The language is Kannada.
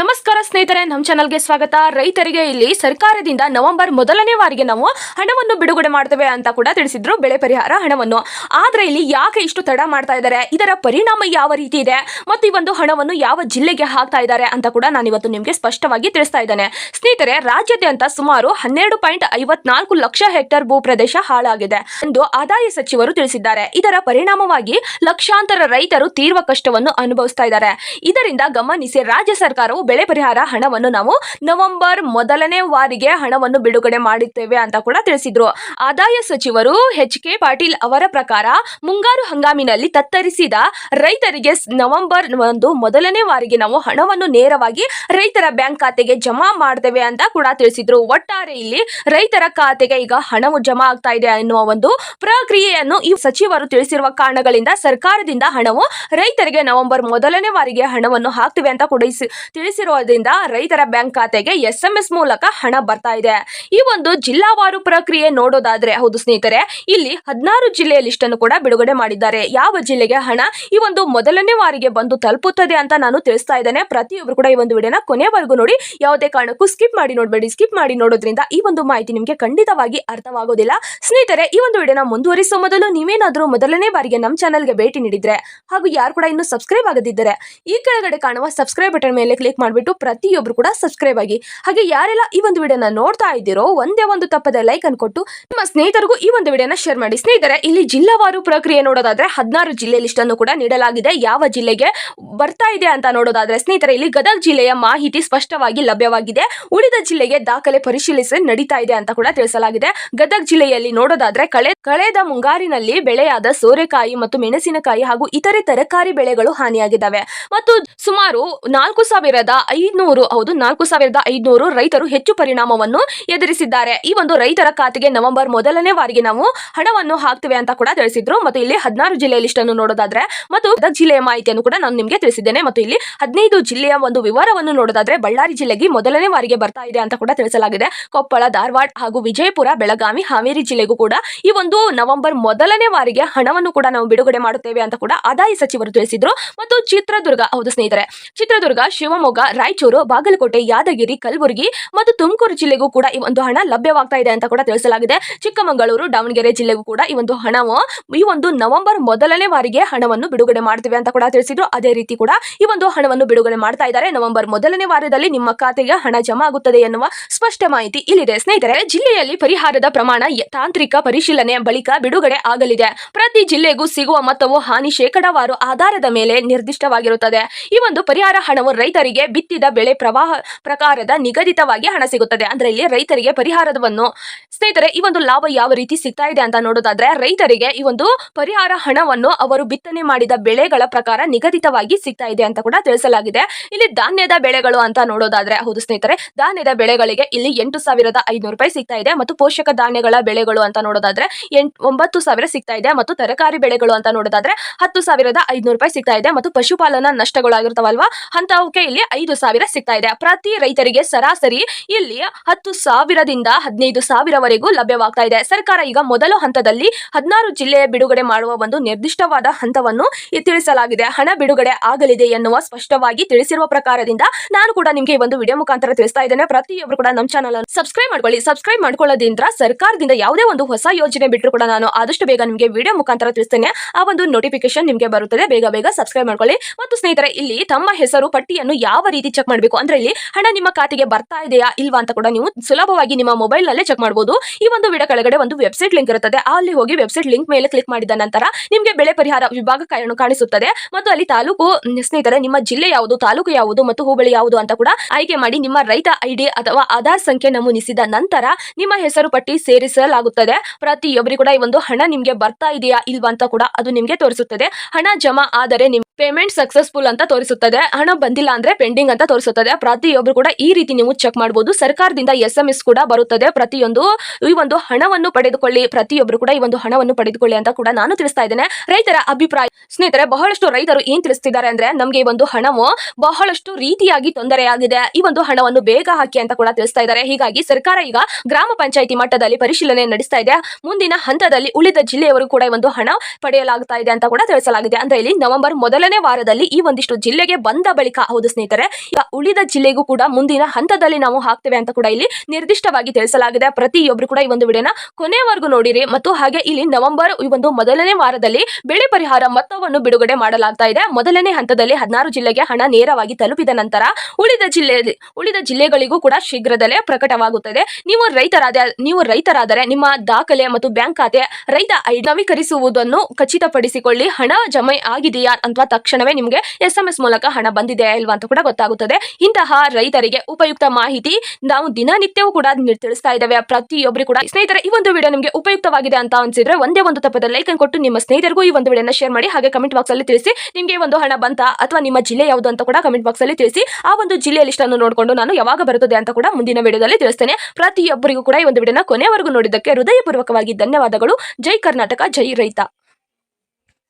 ನಮಸ್ಕಾರ ಸ್ನೇಹಿತರೆ ನಮ್ಮ ಚಾನಲ್ಗೆ ಸ್ವಾಗತ. ರೈತರಿಗೆ ಇಲ್ಲಿ ಸರ್ಕಾರದಿಂದ ನವೆಂಬರ್ ಮೊದಲನೇ ವಾರಿಗೆ ನಾವು ಹಣವನ್ನು ಬಿಡುಗಡೆ ಮಾಡ್ತೇವೆ ಅಂತ ಕೂಡ ತಿಳಿಸಿದ್ರು ಬೆಳೆ ಪರಿಹಾರ ಹಣವನ್ನು. ಆದರೆ ಇಲ್ಲಿ ಯಾಕೆ ಇಷ್ಟು ತಡ ಮಾಡ್ತಾ ಇದ್ದಾರೆ? ಇದರ ಪರಿಣಾಮ ಯಾವ ರೀತಿ ಇದೆ? ಮತ್ತು ಈ ಒಂದು ಹಣವನ್ನು ಯಾವ ಜಿಲ್ಲೆಗೆ ಹಾಕ್ತಾ ಇದ್ದಾರೆ ಅಂತ ಕೂಡ ನಾನು ಇವತ್ತು ನಿಮಗೆ ಸ್ಪಷ್ಟವಾಗಿ ತಿಳಿಸ್ತಾ ಇದ್ದೇನೆ. ಸ್ನೇಹಿತರೆ, ರಾಜ್ಯಾದ್ಯಂತ ಸುಮಾರು ಹನ್ನೆರಡು ಪಾಯಿಂಟ್ ಐವತ್ನಾಲ್ಕು ಲಕ್ಷ ಹೆಕ್ಟೇರ್ ಭೂ ಪ್ರದೇಶ ಹಾಳಾಗಿದೆ ಎಂದು ಆದಾಯ ಸಚಿವರು ತಿಳಿಸಿದ್ದಾರೆ. ಇದರ ಪರಿಣಾಮವಾಗಿ ಲಕ್ಷಾಂತರ ರೈತರು ತೀವ್ರ ಕಷ್ಟವನ್ನು ಅನುಭವಿಸ್ತಾ ಇದ್ದಾರೆ. ಇದರಿಂದ ಗಮನಿಸಿ, ರಾಜ್ಯ ಸರ್ಕಾರವು ಬೆಳೆ ಪರಿಹಾರ ಹಣವನ್ನು ನಾವು ನವೆಂಬರ್ ಮೊದಲನೇ ವಾರಿಗೆ ಹಣವನ್ನು ಬಿಡುಗಡೆ ಮಾಡುತ್ತೇವೆ ಅಂತ ಕೂಡ ತಿಳಿಸಿದ್ರು. ಆದಾಯ ಸಚಿವರು ಎಚ್ ಕೆ ಪಾಟೀಲ್ ಅವರ ಪ್ರಕಾರ ಮುಂಗಾರು ಹಂಗಾಮಿನಲ್ಲಿ ತತ್ತರಿಸಿದ ರೈತರಿಗೆ ನವೆಂಬರ್ ಒಂದು ಮೊದಲನೇ ವಾರಿಗೆ ನಾವು ಹಣವನ್ನು ನೇರವಾಗಿ ರೈತರ ಬ್ಯಾಂಕ್ ಖಾತೆಗೆ ಜಮಾ ಮಾಡ್ತೇವೆ ಅಂತ ಕೂಡ ತಿಳಿಸಿದ್ರು. ಒಟ್ಟಾರೆ ಇಲ್ಲಿ ರೈತರ ಖಾತೆಗೆ ಈಗ ಹಣವು ಜಮಾ ಆಗ್ತಾ ಇದೆ ಅನ್ನುವ ಒಂದು ಪ್ರಕ್ರಿಯೆಯನ್ನು ಈ ಸಚಿವರು ತಿಳಿಸಿರುವ ಕಾರಣಗಳಿಂದ ಸರ್ಕಾರದಿಂದ ಹಣವು ರೈತರಿಗೆ ನವೆಂಬರ್ ಮೊದಲನೇ ವಾರಿಗೆ ಹಣವನ್ನು ಹಾಕ್ತಿವೆ ಅಂತ ಕೂಡ ಇಸ್- ತಿಳಿಸಿರೋದ್ರಿಂದ ರೈತರ ಬ್ಯಾಂಕ್ ಖಾತೆಗೆ ಎಸ್ ಎಂ ಎಸ್ ಮೂಲಕ ಹಣ ಬರ್ತಾ ಇದೆ. ಈ ಒಂದು ಜಿಲ್ಲಾವಾರು ಪ್ರಕ್ರಿಯೆ ನೋಡೋದಾದ್ರೆ ಹೌದು ಸ್ನೇಹಿತರೆ, ಇಲ್ಲಿ ಹದಿನಾರು ಜಿಲ್ಲೆಯ ಲಿಸ್ಟ್ ಅನ್ನು ಕೂಡ ಬಿಡುಗಡೆ ಮಾಡಿದ್ದಾರೆ. ಯಾವ ಜಿಲ್ಲೆಗೆ ಹಣ ಈ ಒಂದು ಮೊದಲನೇ ವಾರಿಗೆ ಬಂದು ತಲುಪುತ್ತದೆ ಅಂತ ನಾನು ತಿಳಿಸ್ತಾ ಇದ್ದೇನೆ. ಪ್ರತಿಯೊಬ್ಬರು ಕೂಡ ಈ ಒಂದು ವಿಡಿಯೋನ ಕೊನೆವರೆಗೂ ನೋಡಿ. ಯಾವುದೇ ಕಾರಣಕ್ಕೂ ಸ್ಕಿಪ್ ಮಾಡಿ ನೋಡಬೇಡಿ. ಸ್ಕಿಪ್ ಮಾಡಿ ನೋಡೋದ್ರಿಂದ ಈ ಒಂದು ಮಾಹಿತಿ ನಿಮಗೆ ಖಂಡಿತವಾಗಿ ಅರ್ಥವಾಗೋದಿಲ್ಲ. ಸ್ನೇಹಿತರೆ, ಈ ಒಂದು ವಿಡಿಯೋನ ಮುಂದುವರಿಸುವ ಮೊದಲು ನೀವೇನಾದರೂ ಮೊದಲನೇ ಬಾರಿಗೆ ನಮ್ಮ ಚಾನಲ್ಗೆ ಭೇಟಿ ನೀಡಿದ್ರೆ ಹಾಗೂ ಯಾರು ಕೂಡ ಇನ್ನೂ ಸಬ್ಸ್ಕ್ರೈಬ್ ಆಗದಿದ್ದರೆ, ಈ ಕೆಳಗಡೆ ಕಾಣುವ ಸಬ್ಸ್ಕ್ರೈಬ್ ಬಟನ್ ಮೇಲೆ ಕ್ಲಿಕ್ ಮಾಡಿಬಿಟ್ಟು ಪ್ರತಿಯೊಬ್ಬರು ಕೂಡ ಸಬ್ಸ್ಕ್ರೈಬ್ ಆಗಿ. ಹಾಗೆ ಯಾರೆಲ್ಲ ಈ ಒಂದು ವಿಡಿಯೋನ ನೋಡ್ತಾ ಇದ್ದೀರೋ ಒಂದೇ ಒಂದು ತಪ್ಪದ ಲೈಕ್ ಅನ್ನು ಕೊಟ್ಟು ನಿಮ್ಮ ಸ್ನೇಹಿತರಿಗೂ ಈ ಒಂದು ವಿಡಿಯೋನ ಶೇರ್ ಮಾಡಿ. ಸ್ನೇಹಿತರೆ, ಇಲ್ಲಿ ಜಿಲ್ಲಾವಾರು ಪ್ರಕ್ರಿಯೆ ನೋಡೋದಾದ್ರೆ ಹದಿನಾರು ಜಿಲ್ಲೆ ಲಿಸ್ಟ್ ಅನ್ನು ಕೂಡ ನೀಡಲಾಗಿದೆ. ಯಾವ ಜಿಲ್ಲೆಗೆ ಬರ್ತಾ ಇದೆ ಅಂತ ನೋಡೋದಾದ್ರೆ ಸ್ನೇಹಿತರೆ, ಇಲ್ಲಿ ಗದಗ ಜಿಲ್ಲೆಯ ಮಾಹಿತಿ ಸ್ಪಷ್ಟವಾಗಿ ಲಭ್ಯವಾಗಿದೆ. ಉಳಿದ ಜಿಲ್ಲೆಗೆ ದಾಖಲೆ ಪರಿಶೀಲಿಸಿ ನಡೀತಾ ಇದೆ ಅಂತ ಕೂಡ ತಿಳಿಸಲಾಗಿದೆ. ಗದಗ ಜಿಲ್ಲೆಯಲ್ಲಿ ನೋಡೋದಾದ್ರೆ ಕಳೆ, ಕಳೆದ ಮುಂಗಾರಿನಲ್ಲಿ ಬೆಳೆಯಾದ ಸೋರೆಕಾಯಿ ಮತ್ತು ಮೆಣಸಿನಕಾಯಿ ಹಾಗೂ ಇತರೆ ತರಕಾರಿ ಬೆಳೆಗಳು ಹಾನಿಯಾಗಿದ್ದಾವೆ. ಮತ್ತು ಸುಮಾರು ನಾಲ್ಕು ಸಾವಿರದ ಐನೂರು, ಹೌದು, ನಾಲ್ಕು ಸಾವಿರದ ಐನೂರು ರೈತರು ಹೆಚ್ಚು ಪರಿಣಾಮವನ್ನು ಎದುರಿಸಿದ್ದಾರೆ. ಈ ಒಂದು ರೈತರ ಖಾತೆಗೆ ನವೆಂಬರ್ ಮೊದಲನೇ ವಾರಿಗೆ ನಾವು ಹಣವನ್ನು ಹಾಕ್ತೇವೆ ಅಂತ ಕೂಡ ತಿಳಿಸಿದ್ರು. ಮತ್ತು ಇಲ್ಲಿ ಹದಿನಾರು ಜಿಲ್ಲೆಯ ಲಿಸ್ಟ್ ಅನ್ನು ನೋಡೋದಾದ್ರೆ, ಮತ್ತು ಜಿಲ್ಲೆಯ ಮಾಹಿತಿಯನ್ನು ಕೂಡ ನಾನು ನಿಮಗೆ ತಿಳಿಸಿದ್ದೇನೆ. ಮತ್ತು ಇಲ್ಲಿ ಹದಿನೈದು ಜಿಲ್ಲೆಯ ಒಂದು ವಿವರವನ್ನು ನೋಡೋದಾದ್ರೆ, ಬಳ್ಳಾರಿ ಜಿಲ್ಲೆಗೆ ಮೊದಲನೇ ವಾರಿಗೆ ಬರ್ತಾ ಇದೆ ಅಂತ ಕೂಡ ತಿಳಿಸಲಾಗಿದೆ. ಕೊಪ್ಪಳ, ಧಾರವಾಡ ಹಾಗೂ ವಿಜಯಪುರ, ಬೆಳಗಾವಿ, ಹಾವೇರಿ ಜಿಲ್ಲೆಗೂ ಕೂಡ ಈ ಒಂದು ನವೆಂಬರ್ ಮೊದಲನೇ ವಾರಿಗೆ ಹಣವನ್ನು ಕೂಡ ನಾವು ಬಿಡುಗಡೆ ಮಾಡುತ್ತೇವೆ ಅಂತ ಕೂಡ ಆದಾಯ ಸಚಿವರು ತಿಳಿಸಿದ್ರು. ಮತ್ತು ಚಿತ್ರದುರ್ಗ, ಹೌದು ಸ್ನೇಹಿತರೆ, ಚಿತ್ರದುರ್ಗ ಶಿವಮೊಗ್ಗ ರಾಯಚೂರು, ಬಾಗಲಕೋಟೆ, ಯಾದಗಿರಿ, ಕಲಬುರಗಿ ಮತ್ತು ತುಮಕೂರು ಜಿಲ್ಲೆಗೂ ಕೂಡ ಈ ಒಂದು ಹಣ ಲಭ್ಯವಾಗ್ತಾ ಇದೆ ಅಂತ ಕೂಡ ತಿಳಿಸಲಾಗಿದೆ. ಚಿಕ್ಕಮಗಳೂರು, ದಾವಣಗೆರೆ ಜಿಲ್ಲೆಗೂ ಕೂಡ ಈ ಒಂದು ಹಣವು ಈ ಒಂದು ನವೆಂಬರ್ ಮೊದಲನೇ ವಾರಿಗೆ ಹಣವನ್ನು ಬಿಡುಗಡೆ ಮಾಡ್ತೀವಿ ಅಂತ ಕೂಡ ತಿಳಿಸಿದ್ರು. ಅದೇ ರೀತಿ ಕೂಡ ಈ ಒಂದು ಹಣವನ್ನು ಬಿಡುಗಡೆ ಮಾಡ್ತಾ ಇದ್ದಾರೆ. ನವೆಂಬರ್ ಮೊದಲನೇ ವಾರದಲ್ಲಿ ನಿಮ್ಮ ಖಾತೆಗೆ ಹಣ ಜಮಾ ಆಗುತ್ತದೆ ಎನ್ನುವ ಸ್ಪಷ್ಟ ಮಾಹಿತಿ ಇಲ್ಲಿದೆ. ಸ್ನೇಹಿತರೆ, ಜಿಲ್ಲೆಯಲ್ಲಿ ಪರಿಹಾರದ ಪ್ರಮಾಣ ತಾಂತ್ರಿಕ ಪರಿಶೀಲನೆ ಬಳಿಕ ಬಿಡುಗಡೆ ಆಗಲಿದೆ. ಪ್ರತಿ ಜಿಲ್ಲೆಗೂ ಸಿಗುವ ಮೊತ್ತವು ಹಾನಿ ಶೇಕಡಾವಾರು ಆಧಾರದ ಮೇಲೆ ನಿರ್ದಿಷ್ಟವಾಗಿರುತ್ತದೆ. ಈ ಒಂದು ಪರಿಹಾರ ಹಣವು ರೈತರಿಗೆ ಬಿತ್ತಿದ ಬೆಳೆ ಪ್ರವಾಹ ಪ್ರಕಾರದ ನಿಗದಿತವಾಗಿ ಹಣ ಸಿಗುತ್ತದೆ. ಅಂದ್ರೆ ಇಲ್ಲಿ ರೈತರಿಗೆ ಪರಿಹಾರವನ್ನು ಸ್ನೇಹಿತರೆ, ಈ ಒಂದು ಲಾಭ ಯಾವ ರೀತಿ ಸಿಗ್ತಾ ಇದೆ ಅಂತ ನೋಡೋದಾದ್ರೆ, ರೈತರಿಗೆ ಈ ಒಂದು ಪರಿಹಾರ ಹಣವನ್ನು ಅವರು ಬಿತ್ತನೆ ಮಾಡಿದ ಬೆಳೆಗಳ ಪ್ರಕಾರ ನಿಗದಿತವಾಗಿ ಸಿಗ್ತಾ ಇದೆ ಅಂತ ಕೂಡ ತಿಳಿಸಲಾಗಿದೆ. ಇಲ್ಲಿ ಧಾನ್ಯದ ಬೆಳೆಗಳು ಅಂತ ನೋಡೋದಾದ್ರೆ, ಹೌದು ಸ್ನೇಹಿತರೆ, ಧಾನ್ಯದ ಬೆಳೆಗಳಿಗೆ ಇಲ್ಲಿ ಎಂಟು ಸಾವಿರದ ಐನೂರು ರೂಪಾಯಿ ಸಿಗ್ತಾ ಇದೆ ಮತ್ತು ಪೋಷಕ ಧಾನ್ಯಗಳ ಬೆಳೆಗಳು ಅಂತ ನೋಡೋದಾದ್ರೆ ಎಂಟ್ ಒಂಬತ್ತು ಸಾವಿರ ಸಿಗ್ತಾ ಇದೆ ಮತ್ತು ತರಕಾರಿ ಬೆಳೆಗಳು ಅಂತ ನೋಡೋದಾದ್ರೆ, ಹತ್ತು ಸಾವಿರದ ಐನೂರು ರೂಪಾಯಿ ಸಿಗ್ತಾ ಇದೆ ಮತ್ತು ಪಶುಪಾಲನಾ ನಷ್ಟಗಳಾಗಿರ್ತಾವಲ್ವಾ ಅಂತವಕ್ಕೆ ಇಲ್ಲಿ ಐದು ಸಾವಿರ ಸಿಗ್ತಾ ಇದೆ ಪ್ರತಿ ರೈತರಿಗೆ ಸರಾಸರಿ ಇಲ್ಲಿ ಹತ್ತು ಸಾವಿರದಿಂದ ಹದಿನೈದು ಸಾವಿರವರೆಗೂ ಲಭ್ಯವಾಗ್ತಾ ಇದೆ ಸರ್ಕಾರ ಈಗ ಮೊದಲ ಹಂತದಲ್ಲಿ ಹದಿನಾರು ಜಿಲ್ಲೆಯ ಬಿಡುಗಡೆ ಮಾಡುವ ಒಂದು ನಿರ್ದಿಷ್ಟವಾದ ಹಂತವನ್ನು ತಿಳಿಸಲಾಗಿದೆ. ಹಣ ಬಿಡುಗಡೆ ಆಗಲಿದೆ ಎನ್ನುವ ಸ್ಪಷ್ಟವಾಗಿ ತಿಳಿಸಿರುವ ಪ್ರಕಾರದಿಂದ ನಾನು ಕೂಡ ನಿಮಗೆ ಒಂದು ವಿಡಿಯೋ ಮುಖಾಂತರ ತಿಳಿಸ್ತಾ ಇದ್ದೇನೆ. ಪ್ರತಿಯೊಬ್ಬರು ಕೂಡ ನಮ್ಮ ಚಾನಲ್ ಅನ್ನು ಸಬ್ಸ್ಕ್ರೈಬ್ ಮಾಡ್ಕೊಳ್ಳಿ. ಸಬ್ಸ್ಕ್ರೈಬ್ ಮಾಡ್ಕೊಳ್ಳೋದ್ರಿಂದ ಸರ್ಕಾರದಿಂದ ಯಾವುದೇ ಒಂದು ಹೊಸ ಯೋಜನೆ ಬಿಟ್ಟರು ಕೂಡ ನಾನು ಆದಷ್ಟು ಬೇಗ ನಿಮಗೆ ವಿಡಿಯೋ ಮುಖಾಂತರ ತಿಳಿಸ್ತೇನೆ. ಆ ಒಂದು ನೋಟಿಫಿಕೇಶನ್ ನಿಮಗೆ ಬರುತ್ತದೆ. ಬೇಗ ಬೇಗ ಸಬ್ಸ್ಕ್ರೈಬ್ ಮಾಡ್ಕೊಳ್ಳಿ. ಮತ್ತು ಸ್ನೇಹಿತರೆ, ಇಲ್ಲಿ ತಮ್ಮ ಹೆಸರು, ಪಟ್ಟಿಯನ್ನು ಯಾವ ರೀತಿ ಚೆಕ್ ಮಾಡಬೇಕು? ಅಂದ್ರೆ ಇಲ್ಲಿ ಹಣ ನಿಮ್ಮ ಖಾತೆಗೆ ಬರ್ತಾ ಇದೆಯಾ ಇಲ್ವಾ ಅಂತ ಕೂಡ ನೀವು ಸುಲಭವಾಗಿ ನಿಮ್ಮ ಮೊಬೈಲ್ ನಲ್ಲೇ ಚೆಕ್ ಮಾಡಬಹುದು ಈ ಒಂದು ವಿಡಿಯೋ ಕೆಳಗಡೆ ಒಂದು ವೆಬ್ಸೈಟ್ ಲಿಂಕ್ ಇರುತ್ತದೆ. ಅಲ್ಲಿ ಹೋಗಿ ವೆಬ್ಸೈಟ್ ಲಿಂಕ್ ಮೇಲೆ ಕ್ಲಿಕ್ ಮಾಡಿದ ನಂತರ ನಿಮಗೆ ಬೆಳೆ ಪರಿಹಾರ ವಿಭಾಗ ಕಾಣಿಸುತ್ತದೆ. ಮತ್ತು ಅಲ್ಲಿ ತಾಲೂಕು ಸ್ನೇಹಿತರೆ, ನಿಮ್ಮ ಜಿಲ್ಲೆ ಯಾವುದು, ತಾಲೂಕು ಯಾವುದು ಮತ್ತು ಹೋಬಳಿ ಯಾವುದು ಅಂತ ಕೂಡ ಆಯ್ಕೆ ಮಾಡಿ ನಿಮ್ಮ ರೈತ ಐಡಿ ಅಥವಾ ಆಧಾರ್ ಸಂಖ್ಯೆ ನಮೂನಿಸಿದ ನಂತರ ನಿಮ್ಮ ಹೆಸರು ಪಟ್ಟಿ ಸೇರಿಸಲಾಗುತ್ತದೆ. ಪ್ರತಿಯೊಬ್ಬರಿಗೂ ಕೂಡ ಈ ಒಂದು ಹಣ ನಿಮಗೆ ಬರ್ತಾ ಇದೆಯಾ ಇಲ್ವಾ ಅಂತ ಕೂಡ ಅದು ನಿಮಗೆ ತೋರಿಸುತ್ತದೆ. ಹಣ ಜಮಾ ಆದರೆ ನಿಮ್ ಪೇಮೆಂಟ್ ಸಕ್ಸಸ್ಫುಲ್ ಅಂತ ತೋರಿಸುತ್ತದೆ. ಹಣ ಬಂದಿಲ್ಲ ಅಂದ್ರೆ ಪೆಂಡಿಂಗ್ ಅಂತ ತೋರಿಸುತ್ತದೆ. ಪ್ರತಿಯೊಬ್ಬರು ಕೂಡ ಈ ರೀತಿ ನೀವು ಚೆಕ್ ಮಾಡಬಹುದು ಸರ್ಕಾರದಿಂದ ಎಸ್ ಎಂ ಎಸ್ ಕೂಡ ಬರುತ್ತದೆ. ಪ್ರತಿಯೊಂದು ಈ ಒಂದು ಹಣವನ್ನು ಪಡೆದುಕೊಳ್ಳಿ. ಪ್ರತಿಯೊಬ್ಬರು ಕೂಡ ಈ ಒಂದು ಹಣವನ್ನು ಪಡೆದುಕೊಳ್ಳಿ ಅಂತ ಕೂಡ ನಾನು ತಿಳಿಸ್ತಾ ಇದ್ದೇನೆ. ರೈತರ ಅಭಿಪ್ರಾಯ, ಸ್ನೇಹಿತರೆ, ಬಹಳಷ್ಟು ರೈತರು ಏನ್ ತಿಳಿಸ್ತಿದ್ದಾರೆ ಅಂದ್ರೆ ನಮಗೆ ಈ ಒಂದು ಹಣವು ಬಹಳಷ್ಟು ರೀತಿಯಾಗಿ ತೊಂದರೆಯಾಗಿದೆ ಈ ಒಂದು ಹಣವನ್ನು ಬೇಗ ಹಾಕಿ ಅಂತ ಕೂಡ ತಿಳಿಸ್ತಾ ಇದ್ದಾರೆ. ಹೀಗಾಗಿ ಸರ್ಕಾರ ಈಗ ಗ್ರಾಮ ಪಂಚಾಯಿತಿ ಮಟ್ಟದಲ್ಲಿ ಪರಿಶೀಲನೆ ನಡೆಸ್ತಾ ಇದೆ. ಮುಂದಿನ ಹಂತದಲ್ಲಿ ಉಳಿದ ಜಿಲ್ಲೆಯವರು ಕೂಡ ಈ ಒಂದು ಹಣ ಪಡೆಯಲಾಗ್ತಾ ಇದೆ ಅಂತ ಕೂಡ ತಿಳಿಸಲಾಗಿದೆ. ಅಂದ್ರೆ ಇಲ್ಲಿ ನವೆಂಬರ್ ಮೊದಲನೇ ಮೊದಲನೇ ವಾರದಲ್ಲಿ ಈ ಒಂದಿಷ್ಟು ಜಿಲ್ಲೆಗೆ ಬಂದ ಬಳಿಕ, ಹೌದು ಸ್ನೇಹಿತರೆ ಉಳಿದ ಜಿಲ್ಲೆಗೂ ಕೂಡ ಮುಂದಿನ ಹಂತದಲ್ಲಿ ನಾವು ಹಾಕ್ತೇವೆ ಅಂತ ಕೂಡ ಇಲ್ಲಿ ನಿರ್ದಿಷ್ಟವಾಗಿ ತಿಳಿಸಲಾಗಿದೆ. ಪ್ರತಿಯೊಬ್ಬರು ಕೂಡ ಈ ಒಂದು ವಿಡಿಯೋನ ಕೊನೆವರೆಗೂ ನೋಡಿರಿ ಮತ್ತು ಹಾಗೆ ಇಲ್ಲಿ ನವೆಂಬರ್ ಈ ಒಂದು ಮೊದಲನೇ ವಾರದಲ್ಲಿ ಬೆಳೆ ಪರಿಹಾರ ಮೊತ್ತವನ್ನು ಬಿಡುಗಡೆ ಮಾಡಲಾಗ್ತಾ ಇದೆ. ಮೊದಲನೇ ಹಂತದಲ್ಲಿ ಹದಿನಾರು ಜಿಲ್ಲೆಗೆ ಹಣ ನೇರವಾಗಿ ತಲುಪಿದ ನಂತರ ಉಳಿದ ಜಿಲ್ಲೆ ಉಳಿದ ಜಿಲ್ಲೆಗಳಿಗೂ ಕೂಡ ಶೀಘ್ರದಲ್ಲೇ ಪ್ರಕಟವಾಗುತ್ತದೆ. ನೀವು ರೈತರಾದ, ನೀವು ರೈತರಾದರೆ ನಿಮ್ಮ ದಾಖಲೆ ಮತ್ತು ಬ್ಯಾಂಕ್ ಖಾತೆ ರೈತ ನವೀಕರಿಸುವುದನ್ನು ಖಚಿತಪಡಿಸಿಕೊಳ್ಳಿ. ಹಣ ಜಮೆ ಆಗಿದೆಯಾ ಅಥವಾ ತಕ್ಷಣವೇ ನಿಮಗೆ ಎಸ್ ಎಂ ಎಸ್ ಮೂಲಕ ಹಣ ಬಂದಿದೆ ಇಲ್ವಾ ಅಂತ ಕೂಡ ಗೊತ್ತಾಗುತ್ತದೆ. ಇಂತಹ ರೈತರಿಗೆ ಉಪಯುಕ್ತ ಮಾಹಿತಿ ನಾವು ದಿನನಿತ್ಯವೂ ಕೂಡ ತಿಳಿಸ್ತಾ ಇದ್ದೇವೆ. ಪ್ರತಿಯೊಬ್ಬರು ಕೂಡ ಸ್ನೇಹಿತರೆ, ಈ ಒಂದು ವಿಡಿಯೋ ನಿಮಗೆ ಉಪಯುಕ್ತವಾಗಿದೆ ಅಂತ ಅನ್ಸಿದ್ರೆ ಒಂದೇ ಒಂದು ತಪ್ಪದ ಲೈಕ್ ಅನ್ನು ಕೊಟ್ಟು ನಿಮ್ಮ ಸ್ನೇಹಿತರಿಗೂ ಈ ಒಂದು ವಿಡಿಯೋನ ಶೇರ್ ಮಾಡಿ, ಹಾಗೆ ಕಮೆಂಟ್ ಬಾಕ್ಸ್ ಅಲ್ಲಿ ತಿಳಿಸಿ ನಿಮಗೆ ಒಂದು ಹಣ ಬಂತಾ ಅಥವಾ ನಿಮ್ಮ ಜಿಲ್ಲೆ ಯಾವುದು ಅಂತ ಕೂಡ ಕಮೆಂಟ್ ಬಾಕ್ಸ್ ಅಲ್ಲಿ ತಿಳಿಸಿ. ಆ ಒಂದು ಜಿಲ್ಲೆಯ ಲಿಸ್ಟ್ ಅನ್ನು ನೋಡಿಕೊಂಡು ನಾನು ಯಾವಾಗ ಬರುತ್ತದೆ ಅಂತ ಕೂಡ ಮುಂದಿನ ವಿಡಿಯೋದಲ್ಲಿ ತಿಳಿಸ್ತೇನೆ. ಪ್ರತಿಯೊಬ್ಬರಿಗೂ ಕೂಡ ಈ ಒಂದು ವಿಡಿಯೋನ ಕೊನೆವರೆಗೂ ನೋಡಿದ್ದಕ್ಕೆ ಹೃದಯಪೂರ್ವಕವಾಗಿ ಧನ್ಯವಾದಗಳು. ಜೈ ಕರ್ನಾಟಕ, ಜೈ ರೈತ.